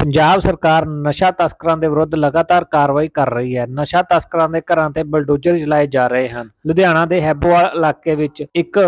ਪੰਜਾਬ ਸਰਕਾਰ ਨਸ਼ਾ ਤਸਕਰਾਂ ਦੇ ਵਿਰੁੱਧ ਲਗਾਤਾਰ ਕਾਰਵਾਈ ਕਰ ਰਹੀ ਹੈ। ਨਸ਼ਾ ਤਸਕਰਾਂ ਦੇ ਘਰਾਂ ਤੇ ਬਲਡੋਜ਼ਰ ਚਲਾਏ ਜਾ ਰਹੇ ਹਨ। ਲੁਧਿਆਣਾ ਦੇ ਹੈਬੋਵਾਲ ਇਲਾਕੇ ਵਿੱਚ ਇੱਕ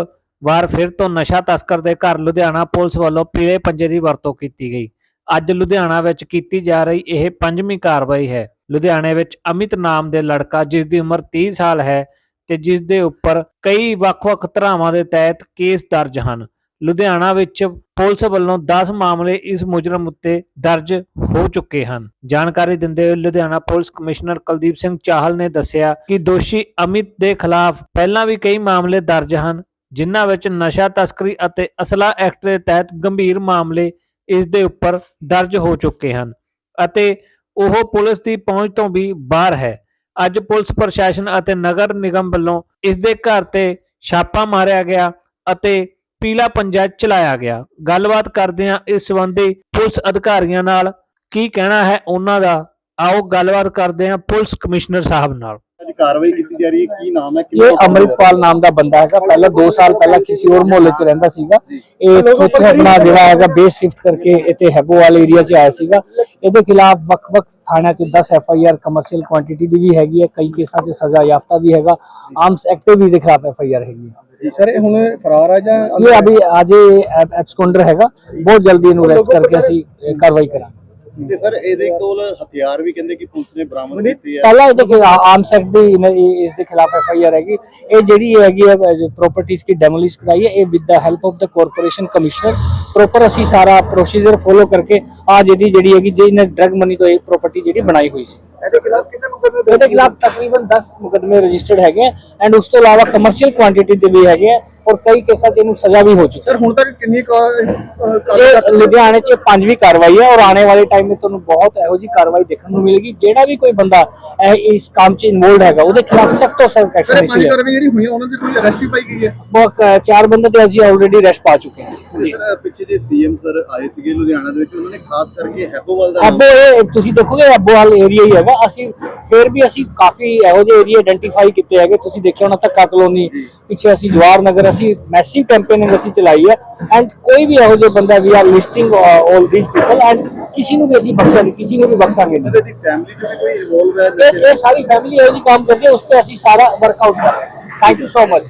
ਵਾਰ ਫਿਰ ਤੋਂ ਨਸ਼ਾ ਤਸਕਰ ਦੇ ਘਰ ਲੁਧਿਆਣਾ ਪੁਲਿਸ ਵੱਲੋਂ ਪੀਲੇ ਪੰਜੇ ਦੀ ਵਰਤੋਂ ਕੀਤੀ ਗਈ। ਅੱਜ ਲੁਧਿਆਣਾ ਵਿੱਚ ਕੀਤੀ ਜਾ ਰਹੀ ਇਹ ਪੰਜਵੀਂ ਕਾਰਵਾਈ ਹੈ। ਲੁਧਿਆਣੇ ਵਿੱਚ ਅਮਿਤ ਨਾਮ ਦੇ ਲੜਕਾ ਜਿਸ ਦੀ ਉਮਰ 30 ਸਾਲ ਹੈ ਤੇ ਜਿਸ ਦੇ ਉੱਪਰ ਕਈ ਵੱਖ-ਵੱਖ ਧਾਰਾਵਾਂ ਦੇ ਤਹਿਤ ਕੇਸ ਦਰਜ ਹਨ। ਲੁਧਿਆਣਾ ਵਿੱਚ ਪੁਲਿਸ ਵੱਲੋਂ 10 ਮਾਮਲੇ ਇਸ ਮੁਜਰਮ ਉੱਤੇ ਦਰਜ ਹੋ ਚੁੱਕੇ ਹਨ। ਜਾਣਕਾਰੀ ਦਿੰਦੇ ਹੋਏ ਲੁਧਿਆਣਾ ਪੁਲਿਸ ਕਮਿਸ਼ਨਰ ਕੁਲਦੀਪ ਸਿੰਘ ਚਾਹਲ ਨੇ ਦੱਸਿਆ ਕਿ ਦੋਸ਼ੀ ਅਮਿਤ ਦੇ ਖਿਲਾਫ ਪਹਿਲਾਂ ਵੀ ਕਈ ਮਾਮਲੇ ਦਰਜ ਹਨ, ਜਿਨ੍ਹਾਂ ਵਿੱਚ ਨਸ਼ਾ ਤਸਕਰੀ ਅਤੇ ਅਸਲਾ ਐਕਟ ਦੇ ਤਹਿਤ ਗੰਭੀਰ ਮਾਮਲੇ ਇਸ ਦੇ ਉੱਪਰ ਦਰਜ ਹੋ ਚੁੱਕੇ ਹਨ ਅਤੇ ਉਹ ਪੁਲਿਸ ਦੀ ਪਹੁੰਚ ਤੋਂ ਵੀ ਬਾਹਰ ਹੈ। ਅੱਜ ਪੁਲਿਸ ਪ੍ਰਸ਼ਾਸਨ ਅਤੇ ਨਗਰ ਨਿਗਮ ਵੱਲੋਂ ਇਸ ਦੇ ਘਰ ਤੇ ਛਾਪਾ ਮਾਰਿਆ ਗਿਆ ਅਤੇ ਪੀਲਾ ਪੰਜਾ ਚਲਾਇਆ ਗਿਆ। ਗੱਲਬਾਤ ਕਰਦੇ ਹਾਂ ਇਸ ਸੰਬੰਧੀ ਪੁਲਿਸ ਅਧਿਕਾਰੀਆਂ ਨਾਲ। ਕੀ ਕਹਿਣਾ ਹੈ ਉਹਨਾਂ ਦਾ? ਆਓ ਗੱਲਬਾਤ ਕਰਦੇ ਹਾਂ ਪੁਲਿਸ ਕਮਿਸ਼ਨਰ ਸਾਹਿਬ ਨਾਲ। ਕਾਰਵਾਈ ਕੀਤੀ ਜਾ ਰਹੀ ਹੈ? ਕੀ ਨਾਮ ਹੈ? ਇਹ ਅਮਰਿਤਪਾਲ ਨਾਮ ਦਾ ਬੰਦਾ ਹੈਗਾ। ਪਹਿਲਾਂ 2 ਸਾਲ ਪਹਿਲਾਂ ਕਿਸੇ ਹੋਰ ਮੁਹੱਲੇ 'ਚ ਰਹਿੰਦਾ ਸੀਗਾ। ਇਹ ਇੱਥੋਂ ਤੋਂ ਆਪਣਾ ਜਿਹੜਾ ਹੈਗਾ ਬੇਸ ਸ਼ਿਫਟ ਕਰਕੇ ਇੱਥੇ ਹੈਬੋਵਾਲ ਏਰੀਆ 'ਚ ਆਇਆ ਸੀਗਾ। ਇਹਦੇ ਖਿਲਾਫ ਵੱਖ-ਵੱਖ ਥਾਣਿਆਂ 'ਚ 10 F I R commercial quantity ਦੀ ਵੀ ਹੈਗੀ ਹੈ। ਕਈ ਕੇਸਾਂ 'ਚ ਸਜ਼ਾ ਯਾਫਤਾ ਵੀ ਹੈਗਾ। ਆਰਮਸ ਐਕਟ ਵੀ ਦੇ ਖਿਲਾਫ ਐਫ ਆਈ ਆਰ ਹੈਗੀ ਹੈ। ਸਰ ਇਹ ਹੁਣ ਫਰਾਰ ਆ ਜਾਂ ਇਹ ਅਭੀ ਅੱਜ ਐਬਸਕੌਂਡਰ ਹੈਗਾ। ਬਹੁਤ ਜਲਦੀ ਇਹਨੂੰ ਅਰੈਸਟ ਕਰਕੇ ਅਸੀਂ ਇਹ ਕਾਰਵਾਈ ਕਰਾਂਗੇ। ਤੇ ਸਰ ਇਹਦੇ ਕੋਲ ਹਥਿਆਰ ਵੀ ਕਹਿੰਦੇ ਕਿ ਪੁਲਿਸ ਨੇ ਬਰਾਮਦ ਕੀਤੇ ਆ ਪਹਿਲਾਂ ਇਹਦੇ ਕੋਲ ਆਮ ਸੈਕਟ ਦੀ ਇਸ ਦੇ ਖਿਲਾਫ ਐਫ ਆਈ ਆਰ ਹੈਗੀ। ਇਹ ਜਿਹੜੀ ਹੈਗੀ ਹੈ ਪ੍ਰਾਪਰਟੀਆਂ ਕੀ ਡੈਮੋਲਿਸ਼ ਕਰਾਈ ਹੈ ਇਹ with the help of the corporation commissioner proper ਅਸੀਂ ਸਾਰਾ ਪ੍ਰੋਸੀਜਰ ਫੋਲੋ ਕਰਕੇ ਆ ਜਿਹੜੀ ਜਿਹੜੀ ਹੈਗੀ ਜੇ ਇਹਨੇ ਡਰਗ ਮਨੀ ਤੋਂ ਇਹ ਪ੍ਰਾਪਰਟੀ ਜਿਹੜੀ ਬਣਾਈ ਹੋਈ ਸੀ। ਇਹਦੇ ਖਿਲਾਫ ਕਿੰਨੇ ਮੁਕਦਮੇ ਇਹਦੇ ਖਿਲਾਫ ਤਕਰੀਬਨ 10 ਮੁਕਦਮੇ ਰਜਿਸਟਰਡ ਹੈਗੇ ਐਂਡ ਉਸ ਤੋਂ ਇਲਾਵਾ ਕਮਰਸ਼ੀਅਲ ਕੁਆਂਟੀਟੀ ਦੇ ਵੀ ਹੈਗੇ ਆ। ਔਰ ਕਈ ਕੇਸਾਂ 'ਚ ਇਹਨੂੰ ਸਜ਼ਾ ਵੀ ਹੋ ਚੁੱਕੀ ਹੈ ਸਰ ਹੁਣ ਤੱਕ ਕਿੰਨੀ ਇਹ ਲੁਧਿਆਣੇ 'ਚ ਇਹ ਪੰਜਵੀਂ ਕਾਰਵਾਈ ਹੈ ਔਰ ਆਉਣੇ ਵਾਲੇ ਟਾਈਮ ਵਿੱਚ ਤੁਹਾਨੂੰ ਬਹੁਤ ਇਹੋ ਜੀ ਕਾਰਵਾਈ ਦੇਖਣ ਨੂੰ ਮਿਲੇਗੀ। ਜਿਹੜਾ ਵੀ ਕੋਈ ਬੰਦਾ ਇਹ ਇਸ ਕੰਮ 'ਚ ਇਨਵੋਲਡ ਹੈਗਾ ਉਹਦੇ ਖਿਲਾਫ ਸਖਤ ਤੋਂ ਸਖਤ ਐਕਸ਼ਨ ਸਰ ਪੰਜ ਲਈ ਕਾਰਵਾਈ ਜਿਹੜੀ ਹੋਈ ਉਹਨਾਂ ਦੀ ਕੋਈ ਅਰੈਸਟ ਵੀ ਪਾਈ ਗਈ ਹੈ? ਬਹੁਤ ਅ, ਚਾਰ ਬੰਦੇ ਤੇ ਅਸੀਂ ਆਲਰੇਡੀ ਅਰੈਸਟ ਪਾ ਚੁੱਕੇ ਹਾਂ। ਸਰ ਪਿੱਛੇ ਜੇ ਸੀਐਮ ਸਰ ਆਏ ਸੀਗੇ ਲੁਧਿਆਣਾ ਦੇ ਵਿੱਚ ਉਹਨਾਂ ਨੇ ਖਾਸ ਕਰਕੇ ਹੈਪੋਵਾਲ ਦਾ ਅੱਬੋ ਇਹ ਤੁਸੀਂ ਦੇਖੋਗੇ ਅੱਬੋਵਾਲ ਏਰੀਆ ਹੀ ਹੈਗਾ। ਅਸੀਂ ਫਿਰ ਵੀ ਅਸੀਂ ਕਾਫੀ ਇਹੋ ਜਿਹੇ ਏਰੀਆ ਆਇਡੈਂਟੀਫਾਈ ਕੀਤੇ ਹੈਗੇ। ਤੁਸੀਂ ਦੇਖਿਆ ਹੋਣਾ ਧੱਕਾ ਕਲੋਨੀ ਪਿੱਛੇ ਅਸੀਂ ਜਵਾਰ ਨਗਰ ਅਸੀਂ ਮੈਸਿਵ ਕੈਂਪੇਨਿੰਗ ਅਸੀਂ ਚਲਾਈ ਹੈ ਐਂਡ ਕੋਈ ਵੀ ਇਹੋ ਜਿਹੇ ਬੰਦਾ we are listing all these people and ਕਿਸੇ ਨੂੰ ਵੀ ਅਸੀਂ ਬਖਸ਼ਾਂਗੇ ਕਿਸੇ ਨੂੰ ਵੀ ਬਖਸ਼ਾਂਗੇ ਨਹੀਂ। ਇਹਨਾਂ ਦੀ ਫੈਮਿਲੀ ਚ ਵੀ ਕੋਈ ਇਨਵੋਲਵ ਹੈ ਇਹ ਸਾਰੀ ਫੈਮਿਲੀ ਇਹੋ ਜਿਹੀ ਕੰਮ ਕਰਦੀ ਹੈ ਉਸ ਤੇ ਅਸੀਂ ਸਾਰਾ ਵਰਕਆਊਟ ਕਰ ਰਹੇ ਥੈਂਕ ਯੂ ਸੋ ਮਚ